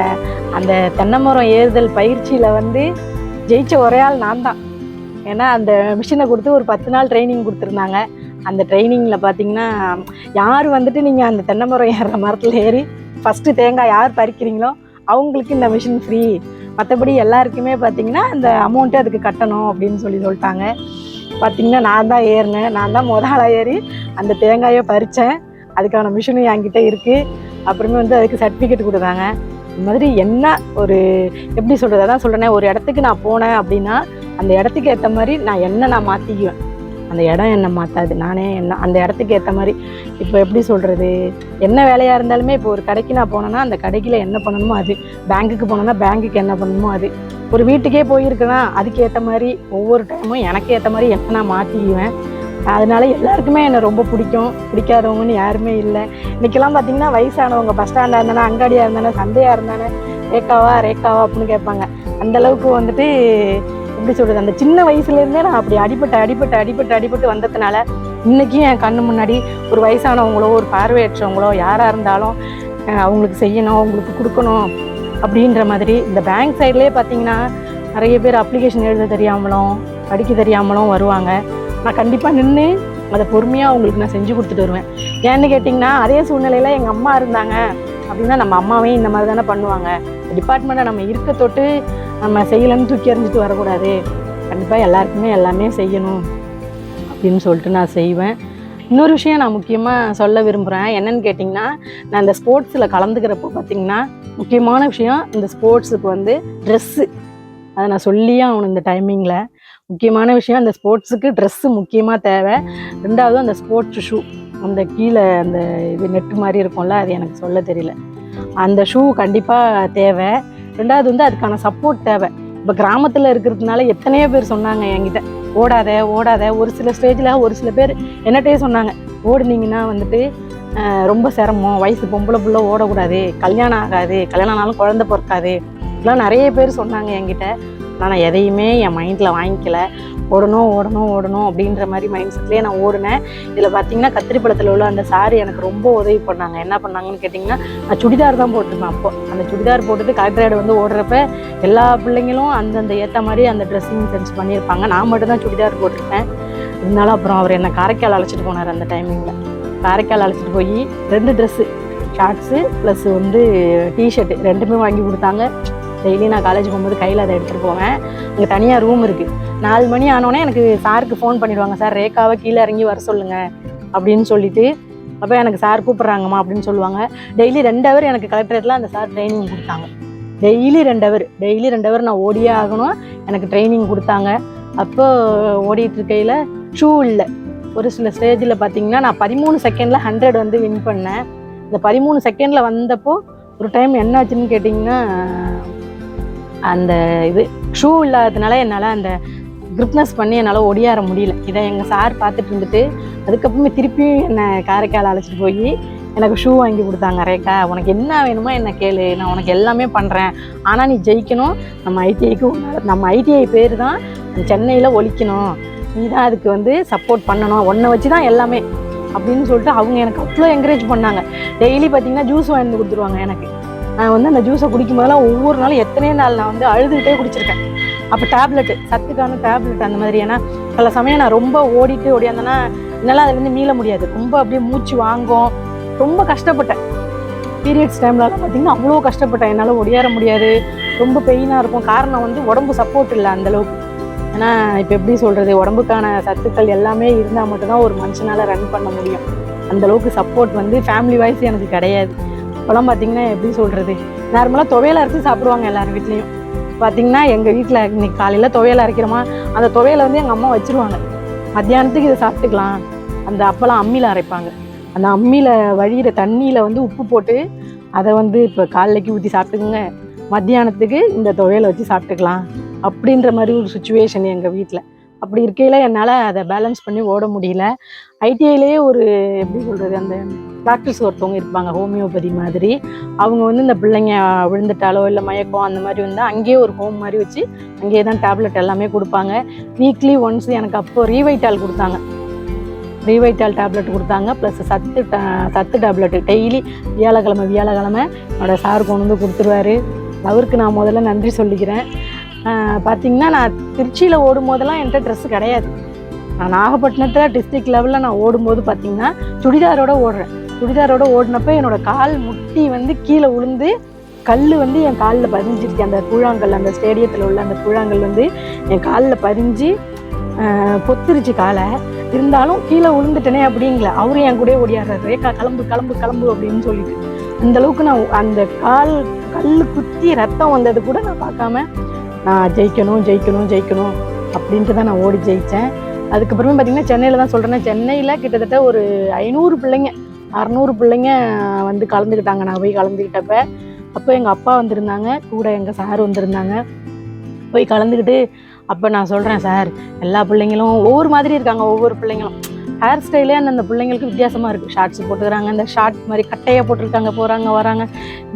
அந்த தென்னை மரம் ஏறுதல் பயிற்சியில் வந்து ஜெயிச்ச ஒரே ஆள் நான் தான். ஏன்னா அந்த மிஷினை கொடுத்து ஒரு பத்து நாள் ட்ரைனிங் கொடுத்துருந்தாங்க. அந்த ட்ரைனிங்கில் பார்த்தீங்கன்னா யார் வந்துட்டு நீங்கள் அந்த தென்னை மரம் ஏறுற மரத்தில் ஏறி ஃபஸ்ட்டு தேங்காய் யார் பறிக்கிறீங்களோ அவங்களுக்கு இந்த மிஷின் ஃப்ரீ மற்றபடி எல்லாருக்குமே பார்த்தீங்கன்னா அந்த அமௌண்ட்டு அதுக்கு கட்டணும் அப்படின்னு சொல்லி சொல்லிட்டாங்க. பார்த்தீங்கன்னா நான் தான் ஏறினேன். நான் தான் மொதல் ஆளாக ஏறி அந்த தேங்காயை பறித்தேன் அதுக்கான மிஷினும் என்கிட்ட இருக்குது அப்புறமே வந்து அதுக்கு சர்டிஃபிகேட் கொடுத்தாங்க. இந்த மாதிரி என்ன ஒரு எப்படி சொல்கிறது அதான் சொல்கிறேன் ஒரு இடத்துக்கு நான் போனேன் அப்படின்னா அந்த இடத்துக்கு ஏற்ற மாதிரி நான் என்ன நான் மாற்றிக்குவேன் அந்த இடம் என்னை மாற்றாது நானே என்ன அந்த இடத்துக்கு ஏற்ற மாதிரி. இப்போ எப்படி சொல்கிறது என்ன வேலையாக இருந்தாலுமே இப்போ ஒரு கடைக்கு நான் போனேன்னா அந்த கடைக்கில் என்ன பண்ணணுமோ அது. பேங்க்குக்கு போனேன்னா பேங்க்குக்கு என்ன பண்ணணுமோ அது. ஒரு வீட்டுக்கே போயிருக்கேன்னா அதுக்கேற்ற மாதிரி ஒவ்வொரு டைமும் எனக்கு ஏற்ற மாதிரி என்ன நான் மாற்றிக்குவேன் அதனால எல்லாருக்குமே என்னை ரொம்ப பிடிக்கும். பிடிக்காதவங்கன்னு யாருமே இல்லை. இன்றைக்கெல்லாம் பார்த்தீங்கன்னா வயசானவங்க பஸ் ஸ்டாண்டாக இருந்தானே அங்காடியாக இருந்தானே சந்தையாக இருந்தானே ரேக்காவா ரேக்காவா அப்படின்னு கேட்பாங்க. அந்த அளவுக்கு வந்துட்டு எப்படி சொல்கிறது அந்த சின்ன வயசுலேருந்தே நான் அப்படி அடிபட்டு அடிபட்டு அடிபட்டு அடிபட்டு வந்ததுனால இன்றைக்கும் என் கண்ணு முன்னாடி ஒரு வயசானவங்களோ ஒரு பார்வையற்றவங்களோ யாராக இருந்தாலும் அவங்களுக்கு செய்யணும் அவங்களுக்கு கொடுக்கணும். அப்படின்ற மாதிரி இந்த பேங்க் சைட்லேயே பார்த்தீங்கன்னா நிறைய பேர் அப்ளிகேஷன் எழுத தெரியாமலும் படிக்க தெரியாமலும் வருவாங்க. நான் கண்டிப்பாக நின்று அதை பொறுமையாக அவங்களுக்கு நான் செஞ்சு கொடுத்துட்டு வருவேன். ஏன்னு கேட்டிங்கன்னா அதே சூழ்நிலையில் எங்கள் அம்மா இருந்தாங்க அப்படின்னா நம்ம அம்மாவையும் இந்த மாதிரி தானே பண்ணுவாங்க. டிபார்ட்மெண்ட்டை நம்ம இருக்க தொட்டு நம்ம செய்யலைன்னு தூக்கி எறிஞ்சிட்டு வரக்கூடாது. கண்டிப்பாக எல்லாருக்குமே எல்லாமே செய்யணும் அப்படின்னு சொல்லிட்டு நான் செய்வேன். இன்னொரு விஷயம் நான் முக்கியமாக சொல்ல விரும்புகிறேன் என்னென்னு கேட்டிங்கன்னா நான் இந்த ஸ்போர்ட்ஸில் கலந்துக்கிறப்போ பார்த்தீங்கன்னா முக்கியமான விஷயம் இந்த ஸ்போர்ட்ஸுக்கு வந்து ட்ரெஸ்ஸு அதை நான் சொல்லியே ஆகணும் இந்த டைமிங்கில் முக்கியமான விஷயம் அந்த ஸ்போர்ட்ஸுக்கு ட்ரெஸ்ஸு முக்கியமாக தேவை. ரெண்டாவது அந்த ஸ்போர்ட்ஸ் ஷூ அந்த கீழே அந்த இது நெட்டு மாதிரி இருக்கும்ல அது எனக்கு சொல்ல தெரியல. அந்த ஷூ கண்டிப்பாக தேவை. ரெண்டாவது வந்து அதுக்கான சப்போர்ட் தேவை. இப்போ கிராமத்தில் இருக்கிறதுனால எத்தனையோ பேர் சொன்னாங்க என்கிட்ட ஓடாத ஓடாத. ஒரு சில ஸ்டேஜில் ஒரு சில பேர் என்னட்டே சொன்னாங்க ஓடுனீங்கன்னா வந்துட்டு ரொம்ப சிரமம். வயசு பொம்பளை புள்ள ஓடக்கூடாது. கல்யாணம் ஆகாது. கல்யாணம் ஆனாலும் குழந்தை பிறக்காது. இதெல்லாம் நிறைய பேர் சொன்னாங்க என்கிட்ட. ஆனால் நான் எதையுமே என் மைண்டில் வாங்கிக்கல. ஓடணும் ஓடணும் ஓடணும் அப்படின்ற மாதிரி மைண்ட் செட்லேயே நான் ஓடினேன். இதில் பார்த்தீங்கன்னா கத்திரிப்பழத்தில் உள்ள அந்த சாரி எனக்கு ரொம்ப உதவி பண்ணாங்க. என்ன பண்ணாங்கன்னு கேட்டிங்கன்னா நான் சுடிதார் தான் போட்டிருந்தேன் அப்போ. அந்த சுடிதார் போட்டுட்டு கலெக்டரேட் வந்து ஓடுறப்ப எல்லா பிள்ளைங்களும் அந்தந்த ஏற்ற மாதிரி அந்த ட்ரெஸ்ஸிங் சென்ஸ் பண்ணியிருப்பாங்க. நான் மட்டும் தான் சுடிதார் போட்டிருப்பேன். இருந்தாலும் அப்புறம் அவர் என்னை காரைக்கால் அழைச்சிட்டு போனார் அந்த டைமிங்கில் காரைக்கால் அழைச்சிட்டு போய் ரெண்டு ட்ரெஸ்ஸு ஷார்ட்ஸு ப்ளஸ் வந்து டிஷர்ட்டு ரெண்டுமே வாங்கி கொடுத்தாங்க. டெய்லி நான் காலேஜ் போகும்போது கையில் அதை எடுத்துகிட்டு போவேன். அங்கே தனியாக ரூம் இருக்குது நாலு மணி ஆனோடனே எனக்கு சாருக்கு ஃபோன் பண்ணிடுவாங்க. சார் ரேக்காவை கீழே இறங்கி வர சொல்லுங்கள் அப்படின்னு சொல்லிட்டு அப்போ எனக்கு சார் கூப்பிட்றாங்கம்மா அப்படின்னு சொல்லுவாங்க. டெய்லி ரெண்டு ஹவர் எனக்கு கலெக்டரேட்டில் அந்த சார் ட்ரைனிங் கொடுத்தாங்க. டெய்லி ரெண்டு ஹவர் டெய்லி ரெண்டு ஹவர் நான் ஓடியே ஆகணும். எனக்கு ட்ரைனிங் கொடுத்தாங்க. அப்போ ஓடிட்டு இருக்கையில் ஷூ இல்லை. ஒரு சில ஸ்டேஜில் பார்த்தீங்கன்னா நான் பதிமூணு செகண்டில் ஹண்ட்ரட் வந்து வின் பண்ணேன். இந்த பதிமூணு செகண்டில் வந்தப்போ ஒரு டைம் என்னாச்சுன்னு கேட்டிங்கன்னா அந்த இது ஷூ இல்லாததுனால என்னால் அந்த கிரிப்னஸ் பண்ணி என்னால் ஒடியார முடியல. இதை எங்கள் சார் பார்த்துட்டு இருந்துட்டு அதுக்கப்புறமே திருப்பியும் என்னை காரைக்கால் அழைச்சிட்டு போய் எனக்கு ஷூ வாங்கி கொடுத்தாங்க ரேக்கா உனக்கு என்ன வேணுமோ என்ன கேளு நான் உனக்கு எல்லாமே பண்ணுறேன் ஆனால் நீ ஜெயிக்கணும். நம்ம ஐடிஐக்கு நம்ம ஐடிஐ பேர் தான் சென்னையில் ஒழிக்கணும். நீ தான் அதுக்கு வந்து சப்போர்ட் பண்ணணும். உன்னை வச்சு தான் எல்லாமே அப்படின்னு சொல்லிட்டு அவங்க எனக்கு அவ்வளோ என்கரேஜ் பண்ணாங்க. டெய்லி பார்த்தீங்கன்னா ஜூஸ் வாங்கி வந்து கொடுத்துருவாங்க எனக்கு. நான் வந்து அந்த ஜூஸை குடிக்கும் போதெல்லாம் ஒவ்வொரு நாளும் எத்தனையோ நாள் நான் வந்து அழுதுகிட்டே குடிச்சிருக்கேன். அப்போ டேப்லெட்டு சத்துக்கான டேப்லெட் அந்த மாதிரி. ஏன்னா பல சமயம் நான் ரொம்ப ஓடிட்டு ஓடியாந்தேன்னா என்னால் அதுலேருந்து மீள முடியாது. ரொம்ப அப்படியே மூச்சு வாங்கும். ரொம்ப கஷ்டப்பட்டேன். பீரியட்ஸ் டைம்லலாம் பார்த்தீங்கன்னா அவ்வளோ கஷ்டப்பட்டேன். என்னால் ஒடியாற முடியாது. ரொம்ப பெயினாக இருக்கும். காரணம் வந்து உடம்பு சப்போர்ட் இல்லை அந்தளவுக்கு ஏன்னா இப்போ எப்படி சொல்கிறது உடம்புக்கான சத்துக்கள் எல்லாமே இருந்தால் மட்டும்தான் ஒரு மனுஷனால் ரன் பண்ண முடியும். அந்த அளவுக்கு சப்போர்ட் வந்து ஃபேமிலி வைஸ் எனக்கு கிடையாது. இப்போலாம் பார்த்தீங்கன்னா எப்படி சொல்கிறது நார்மலாக துவையல் அரைச்சி சாப்பிடுவாங்க எல்லார் வீட்லேயும். பார்த்தீங்கன்னா எங்கள் வீட்டில் இன்னைக்கு காலையில் துவையல் அரைக்கிறோமா அந்த துவையலை வந்து எங்கள் அம்மா வச்சுருவாங்க. மத்தியானத்துக்கு இதை சாப்பிட்டுக்கலாம். அந்த அப்போல்லாம் அம்மியில் அரைப்பாங்க. அந்த அம்மியில் வழியிற தண்ணியில் வந்து உப்பு போட்டு அதை வந்து இப்போ காலைக்கு ஊற்றி சாப்பிட்டுக்குங்க. மத்தியானத்துக்கு இந்த துவையலை வச்சு சாப்பிட்டுக்கலாம். அப்படின்ற மாதிரி ஒரு சுச்சுவேஷன் எங்கள் வீட்டில் அப்படி இருக்கையில் என்னால் அதை பேலன்ஸ் பண்ணி ஓட முடியல. ஐடிஐலேயே ஒரு எப்படி சொல்கிறது அந்த டாக்டர்ஸ் ஒருத்தவங்க இருப்பாங்க ஹோமியோபதி மாதிரி. அவங்க வந்து இந்த பிள்ளைங்க விழுந்துட்டாலோ இல்லை மயக்கம் அந்த மாதிரி வந்து அங்கேயே ஒரு ஹோம் மாதிரி வச்சு அங்கேயே தான் டேப்லெட் எல்லாமே கொடுப்பாங்க. வீக்லி ஒன்ஸ் எனக்கு அப்போது ரீவைட்டால் கொடுத்தாங்க. ரீவைட்டால் டேப்லெட் கொடுத்தாங்க. ப்ளஸ் சத்து சத்து டேப்லெட் டெய்லி வியாழக்கிழமை வியாழக்கிழமை என்னோட சார் கொண்டு வந்து கொடுத்துருவாரு. அவருக்கு நான் முதல்ல நன்றி சொல்லிக்கிறேன். பார்த்தீங்கன்னா நான் திருச்சியில் ஓடும் போதெல்லாம் என்கிட்ட ட்ரெஸ்ஸு கிடையாது. நான் நாகப்பட்டினத்தில் டிஸ்ட்ரிக்ட் லெவலில் நான் ஓடும்போது பார்த்தீங்கன்னா சுடிதாரோட ஓடுறேன். சுடிதாரோட ஓடினப்ப என்னோட கால் முட்டி வந்து கீழே விழுந்து கல் வந்து என் காலில் பதிஞ்சிருச்சு அந்த கூழாங்கல் அந்த ஸ்டேடியத்தில் உள்ள அந்த கூழாங்கல் வந்து என் காலில் பதிஞ்சு பொத்துருச்சு காலை. இருந்தாலும் கீழே விழுந்துட்டேனே அப்படிங்கல. அவரும் என் கூட ஓடியாடுறாரு. ரேக்கா கிளம்பு கிளம்பு கிளம்பு அப்படின்னு சொல்லிட்டு. அந்த அளவுக்கு நான் அந்த கால் கல் குத்தி ரத்தம் வந்தது கூட நான் பார்க்காம நான் ஜெயிக்கணும் ஜெயிக்கணும் ஜெயிக்கணும் அப்படின்ட்டு தான் நான் ஓடி ஜெயித்தேன் அதுக்கப்புறமே பார்த்தீங்கன்னா சென்னையில் தான் சொல்கிறேன் சென்னையில் கிட்டத்தட்ட ஒரு ஐநூறு பிள்ளைங்க அறநூறு பிள்ளைங்க வந்து கலந்துக்கிட்டாங்க. நான் போய் கலந்துக்கிட்டப்ப அப்போ எங்கள் அப்பா வந்திருந்தாங்க கூட எங்கள் சார் வந்திருந்தாங்க. போய் கலந்துக்கிட்டு அப்போ நான் சொல்கிறேன் சார் எல்லா பிள்ளைங்களும் ஒவ்வொரு மாதிரி இருக்காங்க ஒவ்வொரு பிள்ளைங்களும். ஹேர் ஸ்டைலே அந்த பிள்ளைங்களுக்கு வித்தியாசமாக இருக்குது ஷார்ட்ஸ் போட்டுக்கிறாங்க இந்த ஷார்ட் மாதிரி கட்டையாக போட்டிருக்காங்க போகிறாங்க வராங்க.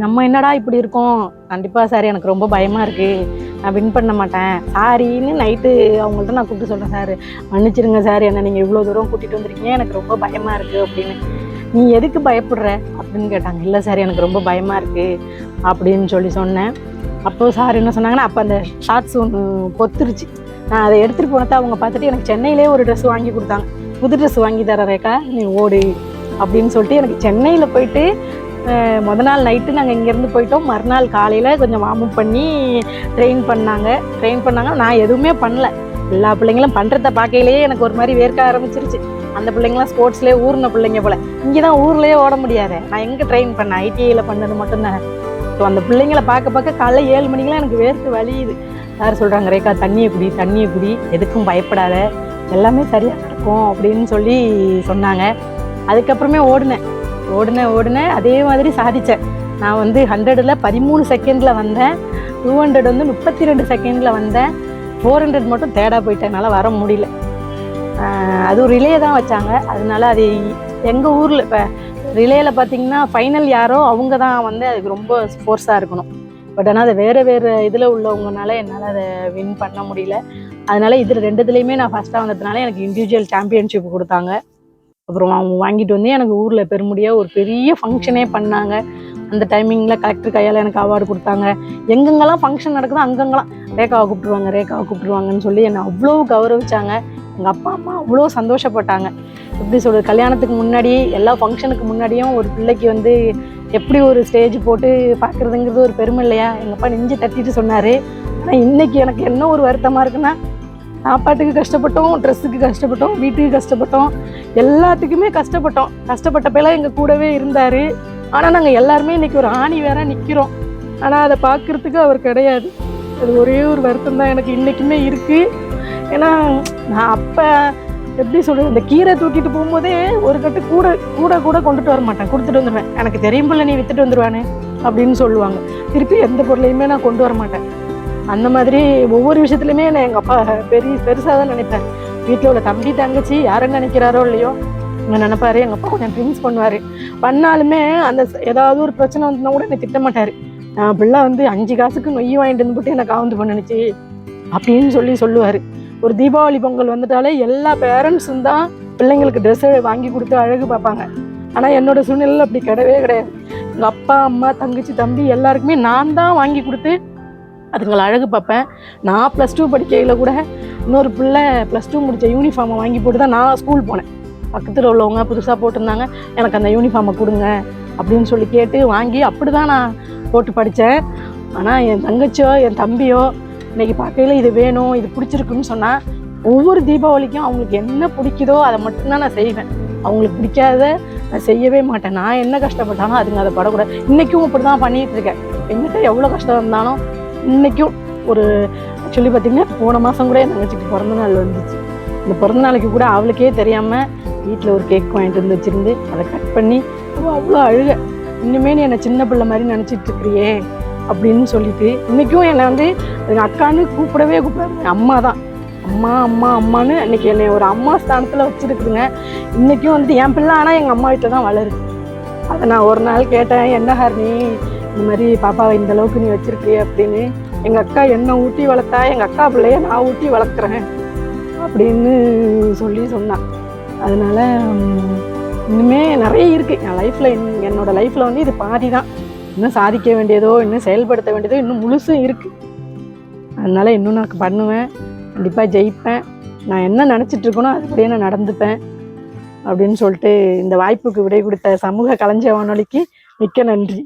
நம்ம என்னடா இப்படி இருக்கோம்? கண்டிப்பாக சார் எனக்கு ரொம்ப பயமாக இருக்குது நான் வின் பண்ண மாட்டேன். சாரின்னு நைட்டு அவங்கள்ட்ட நான் கூப்பிட்டு சொல்கிறேன் சார் மன்னிச்சிருங்க சார் என்ன நீங்கள் இவ்வளோ தூரம் கூட்டிகிட்டு வந்திருக்கீங்க. எனக்கு ரொம்ப பயமாக இருக்குது அப்படின்னு. நீ எதுக்கு பயப்படுற? அப்படின்னு கேட்டாங்க. இல்லை சார் எனக்கு ரொம்ப பயமாக இருக்குது அப்படின்னு சொல்லி சொன்னேன். அப்போது சார் என்ன சொன்னாங்கன்னா அப்போ அந்த ஷார்ட்ஸ் ஒன்று பொத்துருச்சு. நான் அதை எடுத்துகிட்டு போனதை அவங்க பார்த்துட்டு எனக்கு சென்னையிலே ஒரு ட்ரெஸ் வாங்கி கொடுத்தாங்க. புது ட்ரெஸ் வாங்கி தர ரேக்கா நீ ஓடு அப்படின்னு சொல்லிட்டு எனக்கு சென்னையில் போயிட்டு முத நாள் நைட்டு நாங்கள் இங்கேருந்து போயிட்டோம். மறுநாள் காலையில் கொஞ்சம் வார்ம் பண்ணி ட்ரெயின் பண்ணாங்க. ட்ரெயின் பண்ணாங்க. நான் எதுவுமே பண்ணல. எல்லா பிள்ளைங்களும் பண்ணுறத பார்க்கையிலேயே எனக்கு ஒரு மாதிரி வேர்க்க ஆரம்பிச்சிருச்சு. அந்த பிள்ளைங்களாம் ஸ்போர்ட்ஸ்லேயே ஊர்ன பிள்ளைங்க போல. இங்கே தான் ஊர்லேயே ஓட முடியாது. நான் எங்கே ட்ரெயின் பண்ணேன்? ஐடிஐயில் பண்ணது மட்டும்தான். ஸோ அந்த பிள்ளைங்கள பார்க்க பார்க்க காலைல ஏழு மணிக்கெலாம் எனக்கு வேர்த்து வலியுது. யார் சொல்கிறாங்க ரேக்கா தண்ணியை குடி தண்ணியை குடி. எதுக்கும் பயப்படாத. எல்லாமே சரியாக நடக்கும் அப்படின்னு சொல்லி சொன்னாங்க. அதுக்கப்புறமே ஓடினேன். ஓடினேன் ஓடினேன். அதே மாதிரி சாதித்தேன் நான் வந்து ஹண்ட்ரடில் பதிமூணு செகண்டில் வந்தேன். டூ ஹண்ட்ரட் வந்து முப்பத்தி ரெண்டு செகண்டில் வந்தேன். ஃபோர் ஹண்ட்ரட் மட்டும் தேடா போயிட்டேன். என்னால் வர முடியல. அதுவும் ரிலே தான் வச்சாங்க. அதனால அது எங்கள் ஊரில் இப்போ ரிலேயில் பார்த்தீங்கன்னா ஃபைனல் யாரோ அவங்க தான் வந்து அதுக்கு ரொம்ப ஃபோர்ஸாக இருக்கணும். பட் ஆனால் அது வேறு வேறு இதில் உள்ளவங்கனால என்னால் அதை வின் பண்ண முடியல. அதனால இதில் ரெண்டுத்துலேயுமே நான் ஃபஸ்ட்டாக வந்ததுனால எனக்கு இண்டிவிஜுவல் சாம்பியன்ஷிப் கொடுத்தாங்க. அப்புறம் அவங்க வாங்கிட்டு வந்து எனக்கு ஊரில் பெருமுடியாக ஒரு பெரிய ஃபங்க்ஷனே பண்ணாங்க. அந்த டைமிங்கில் கலெக்டர் கையால் எனக்கு அவார்டு கொடுத்தாங்க. எங்கெங்கெல்லாம் ஃபங்க்ஷன் நடக்குதோ அங்கங்கெல்லாம் ரேகாவை கூப்பிட்டுருவாங்க ரேகாவை கூப்பிட்டுருவாங்கன்னு சொல்லி என்னை அவ்வளோ கௌரவிச்சாங்க. எங்கள் அப்பா அம்மா அவ்வளோ சந்தோஷப்பட்டாங்க. எப்படி சொல்கிறது கல்யாணத்துக்கு முன்னாடி எல்லா ஃபங்க்ஷனுக்கு முன்னாடியும் ஒரு பிள்ளைக்கு வந்து எப்படி ஒரு ஸ்டேஜ் போட்டு பார்க்குறதுங்கிறது ஒரு பெருமை இல்லையா? எங்கள் அப்பா நெஞ்சு தட்டிட்டு சொன்னார். ஆனால் இன்றைக்கி எனக்கு என்ன ஒரு வருத்தமாக இருக்குன்னா சாப்பாட்டுக்கு கஷ்டப்பட்டோம் ட்ரெஸ்ஸுக்கு கஷ்டப்பட்டோம் வீட்டுக்கு கஷ்டப்பட்டோம் எல்லாத்துக்குமே கஷ்டப்பட்டோம். கஷ்டப்பட்டப்பெல்லாம் எங்கள் கூடவே இருந்தார். ஆனால் நாங்கள் எல்லாருமே இன்றைக்கி ஒரு ஆணி வேற நிற்கிறோம் ஆனால் அதை பார்க்குறதுக்கு அவர் கிடையாது. அது ஒரே ஒரு வருத்தம் தான் எனக்கு இன்றைக்குமே இருக்குது ஏன்னா நான் அப்போ எப்படி சொல்கிறது இந்த கீரை தூக்கிட்டு போகும்போதே ஒரு கட்டு கூட கூட கூட கொண்டுட்டு வர மாட்டேன். கொடுத்துட்டு வந்துடுவேன் எனக்கு தெரியும் போல நீ வித்துட்டு வந்துடுவானே அப்படின்னு சொல்லுவாங்க. திருப்பி எந்த பொருளையுமே நான் கொண்டு வர மாட்டேன். அந்த மாதிரி ஒவ்வொரு விஷயத்துலையுமே நான் எங்கள் அப்பா பெரிய பெருசாக தான் நினைப்பேன். வீட்டில் உள்ள தம்பி தங்கச்சி யாரும் நினைக்கிறாரோ இல்லையோ இங்கே நினைப்பாரு. எங்கள் அப்பா கொஞ்சம் ட்ரிங்க்ஸ் பண்ணுவார். பண்ணாலுமே அந்த ஏதாவது ஒரு பிரச்சனை வந்துன்னா கூட என்னை திட்ட மாட்டார். நான் பிள்ளை வந்து அஞ்சு காசுக்கு நொய் வாங்கிட்டு வந்து போட்டு எனக்கு காவந்து பண்ணுச்சு அப்படின்னு சொல்லி சொல்லுவார். ஒரு தீபாவளி பொங்கல் வந்துட்டாலே எல்லா பேரண்ட்ஸும் தான் பிள்ளைங்களுக்கு ட்ரெஸ்ஸை வாங்கி கொடுத்து அழகு பார்ப்பாங்க. ஆனால் என்னோட சூழ்நிலையில் அப்படி கிடையவே கிடையாது. எங்கள் அப்பா அம்மா தங்கச்சி தம்பி எல்லாருக்குமே நான் தான் வாங்கி கொடுத்து அதுங்களை அழகு பார்ப்பேன். நான் ப்ளஸ் டூ படிக்கையில் கூட இன்னொரு பிள்ளை ப்ளஸ் டூ முடித்த யூனிஃபார்மை வாங்கி போட்டு தான் நான் ஸ்கூல் போனேன். பக்கத்தில் உள்ளவங்க புதுசாக போட்டிருந்தாங்க. எனக்கு அந்த யூனிஃபார்மை கொடுங்க அப்படின்னு சொல்லி கேட்டு வாங்கி அப்படி தான் நான் போட்டு படித்தேன் ஆனால் என் தங்கச்சியோ என் தம்பியோ இன்றைக்கி பார்க்கையில் இது வேணும் இது பிடிச்சிருக்குன்னு சொன்னால் ஒவ்வொரு தீபாவளிக்கும் அவங்களுக்கு என்ன பிடிக்குதோ அதை மட்டும்தான் நான் செய்வேன். அவங்களுக்கு பிடிக்காத நான் செய்யவே மாட்டேன். நான் என்ன கஷ்டப்பட்டாலும் அதுங்க அதை படக்கூடாது. இன்றைக்கும் இப்படி தான் பண்ணிகிட்டு இருக்கேன். எங்கிட்ட எவ்வளோ கஷ்டம் இருந்தாலும் இன்றைக்கும் ஒரு ஆக்சுவலி பார்த்திங்கன்னா போன மாதம் கூட என் தங்கச்சிக்கு பிறந்த நாள் வந்துச்சு. இந்த பிறந்த நாளைக்கு கூட அவளுக்கே தெரியாமல் வீட்டில் ஒரு கேக் வாங்கிட்டு வந்து வச்சுருந்து அதை கட் பண்ணி அவ்வளோ அழுக. இன்னுமே நீ என்னை சின்ன பிள்ளை மாதிரி நினச்சிட்டு இருக்கிறியே அப்படின்னு சொல்லிட்டு இன்றைக்கும் என்னை வந்து எங்கள் அக்கான்னு கூப்பிடவே கூப்பிடாது. அம்மா தான். அம்மா அம்மா அம்மான்னு இன்னைக்கு என்னை ஒரு அம்மா ஸ்தானத்தில் வச்சுருக்குதுங்க. இன்றைக்கும் வந்து என் பிள்ளை ஆனால் எங்கள் அம்மா வீட்டில் தான் வளருது. அதை நான் ஒரு நாள் கேட்டேன் என்ன ஹர்னி இந்த மாதிரி பாப்பாவை இந்த அளவுக்கு நீ வச்சிருக்கிய அப்படின்னு எங்கள் அக்கா என்ன ஊட்டி வளர்த்தா எங்கள் அக்கா பிள்ளைய நான் ஊட்டி வளர்க்குறேன் அப்படின்னு சொல்லி சொன்னான். அதனால இன்னுமே நிறைய இருக்குது என் லைஃப்பில் என்னோட லைஃப்பில் வந்து இது பாதி தான் இன்னும் சாதிக்க வேண்டியதோ இன்னும் செயல்படுத்த வேண்டியதோ இன்னும் முழுசும் இருக்குது அதனால இன்னும் நான் பண்ணுவேன். கண்டிப்பாக ஜெயிப்பேன். நான் என்ன நினச்சிட்டு இருக்கேனோ அதுபடியே நான் நடந்துப்பேன் அப்படின்னு சொல்லிட்டு இந்த வாய்ப்புக்கு விடை கொடுத்த சமூக களஞ்சிய வானொலிக்கு மிக்க நன்றி.